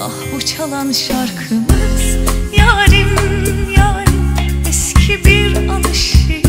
Ah bu çalan şarkımız Yarim yarim eski bir alışım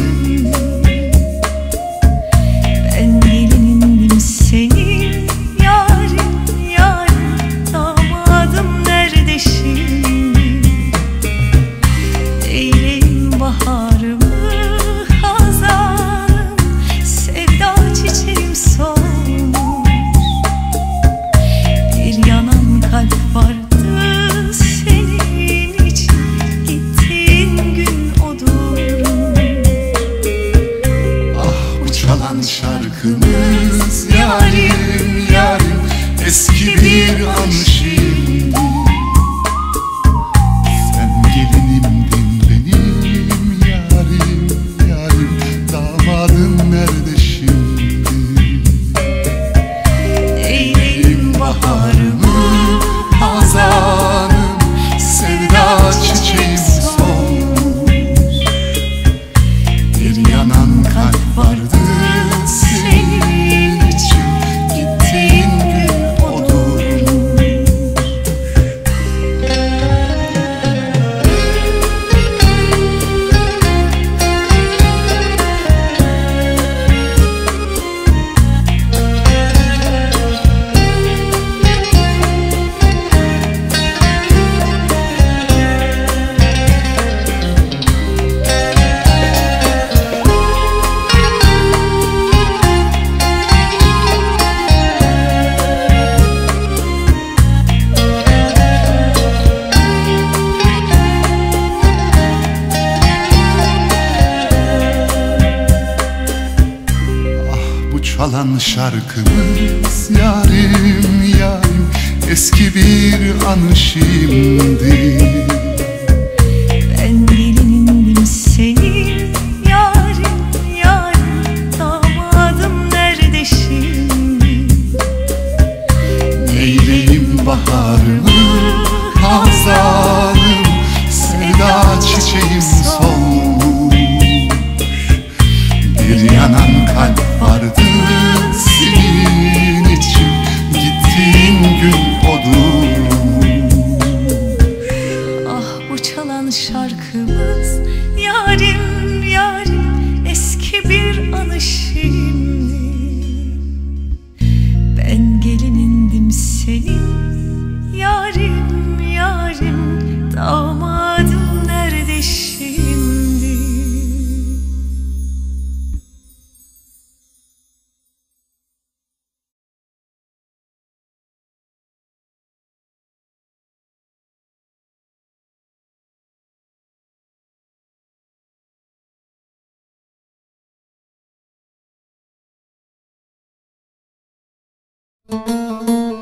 bu çalan şarkımız yarim yarim Eski bir anı şimdi. Ben gelinindim senin Yarim yarim damadım nerede şimdi? Neyleyim baharımı gün Yangın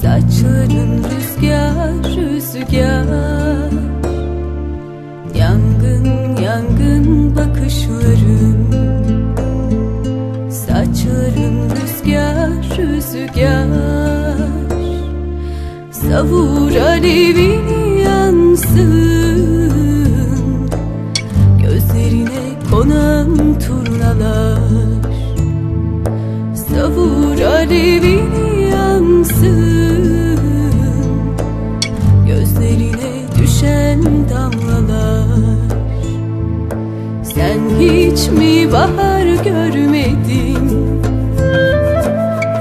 Saçların rüzgar rüzgar. Yangın yangın bakışların. Saçların rüzgar rüzgar. Savur alevini kalbin yansın. Gözlerine düşen damlalar. Sen hiç mi bahar görmedin?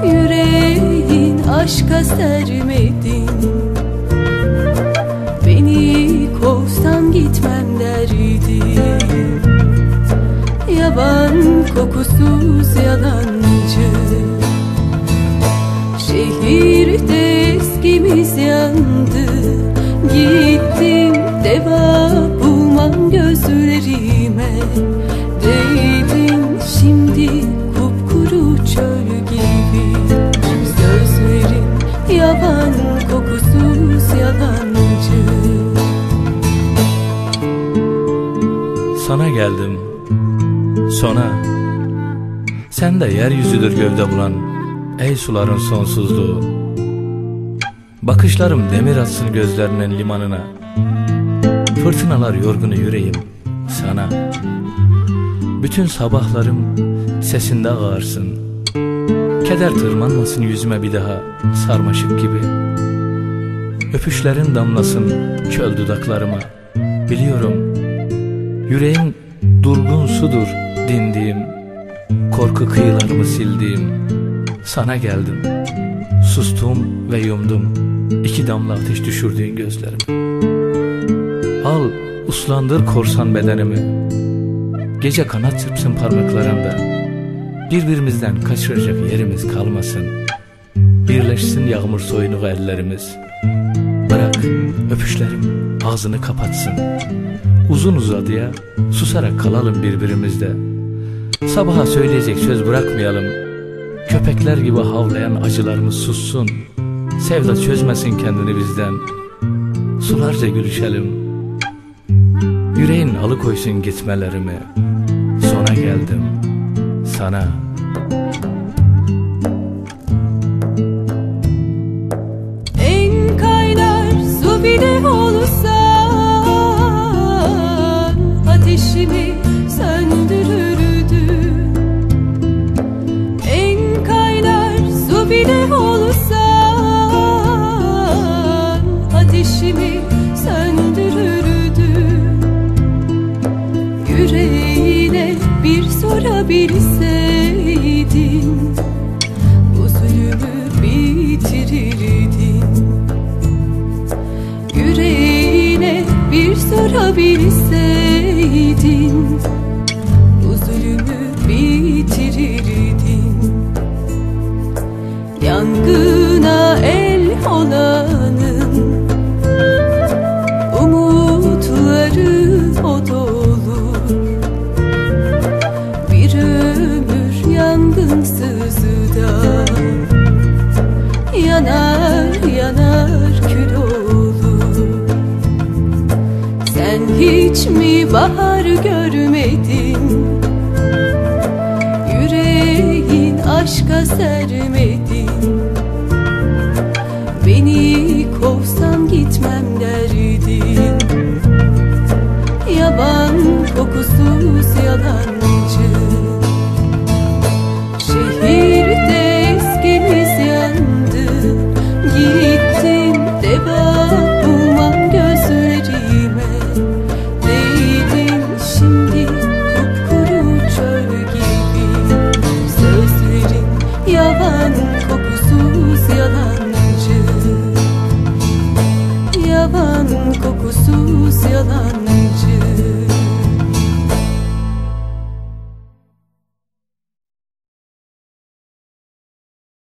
Yüreğin aşka sermedin? Beni kovsan gitmem derdi. Yaban kokusuz yalan Gittim deva bulmam gözlerime. Değdin şimdi kupkuru çöl gibi. Sözlerin yavan kokusuz yalancı. Sana geldim. Sona. Sen de yeryüzüdür gövde bulan Ey suların sonsuzluğu Bakışlarım demir atsın gözlerinin limanına. Fırtınalar yorgunu yüreğim sana. Bütün sabahlarım sesinde ağırsın Keder tırmanmasın yüzüme bir daha sarmaşık gibi. Öpüşlerin damlasın çöl dudaklarıma. Biliyorum yüreğin durgun sudur dindiğim. Korku kıyılarımı sildiğim. Sana geldim Sustum ve yumdum. İki damla ateş düşürdüğün gözlerimi. Al uslandır korsan bedenimi. Gece kanat çırpsın parmaklarımda Birbirimizden kaçıracak yerimiz kalmasın. Birleşsin yağmur soyunuğu ellerimiz. Bırak öpüşlerim ağzını kapatsın. Uzun uzadıya susarak kalalım birbirimizde. Sabaha söyleyecek söz bırakmayalım Köpekler gibi havlayan acılarımız sussun. Sevda çözmesin kendini bizden. Sularca gülüşelim. Yüreğin alıkoysun gitmelerimi. Sona geldim. Sana. En kaynar su bile Ateşimi Ateşimi söndürürdü. Yüreğine bir sorabilseydin Bu zulümü bitirirdin. Yüreğine bir sorabilseydin Bu zulümü bitirirdin. Yangına el olanın bahar görmedin